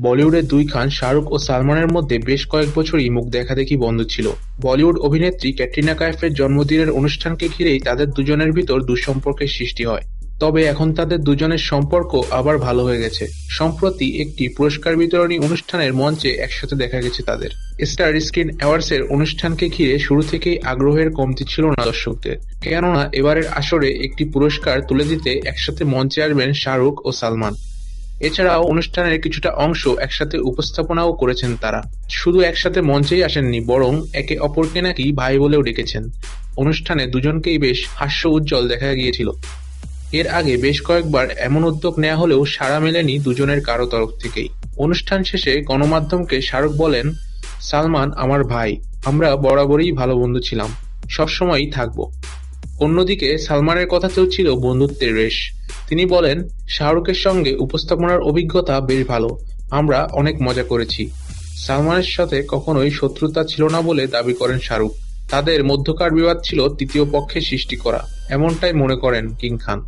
বলিউডের দুই খান শাহরুখ ও সালমানের মধ্যে বেশ কয়েক বছরই মুখ দেখাদেখি বন্ধ ছিল। বলিউড অভিনেত্রী ক্যাটরিনা কাইফের জন্মদিনের অনুষ্ঠানকে ঘিরেই তাদের দুজনের ভিতর দুঃসম্পর্কের সৃষ্টি হয়। তবে এখন তাদের দুজনের সম্পর্ক আবার ভালো হয়ে গেছে। সম্প্রতি একটি পুরস্কার বিতরণী অনুষ্ঠানের মঞ্চে একসাথে দেখা গেছে তাদের। স্টার স্ক্রিন অ্যাওয়ার্ডসের অনুষ্ঠানকে ঘিরে শুরু থেকেই আগ্রহের কমতি ছিল না দর্শকদের। কেননা এবারের আসরে একটি পুরস্কার তুলে দিতে একসাথে মঞ্চে আসবেন শাহরুখ ও সালমান। এছাড়াও অনুষ্ঠানের কিছুটা অংশ একসাথে উপস্থাপনাও করেছেন তারা। শুধু একসাথে মঞ্চেই আসেননি বরং একে অপরকে নাকি ভাই বলেও ডেকেছেন। অনুষ্ঠানে দুজনকেই বেশ হাস্য উজ্জ্বল দেখা গিয়েছিল। এর আগে বেশ কয়েকবার এমন উদ্যোগ নেওয়া হলেও সাড়া মেলেনি দুজনের কারও তরফ থেকেই। অনুষ্ঠান শেষে গণমাধ্যমকে শাহরুখ বলেন, সালমান আমার ভাই, আমরা বরাবরই ভালো বন্ধু ছিলাম, সবসময়ই থাকব। অন্যদিকে সালমানের কথাতেও ছিল বন্ধুত্বের রেশ। তিনি বলেন, শাহরুখের সঙ্গে উপস্থাপনার অভিজ্ঞতা বেশ ভালো, আমরা অনেক মজা করেছি। সালমানের সাথে কখনোই শত্রুতা ছিল না বলে দাবি করেন শাহরুখ। তাদের মধ্যকার বিবাদ ছিল তৃতীয় পক্ষে সৃষ্টি করা, এমনটাই মনে করেন কিং খান।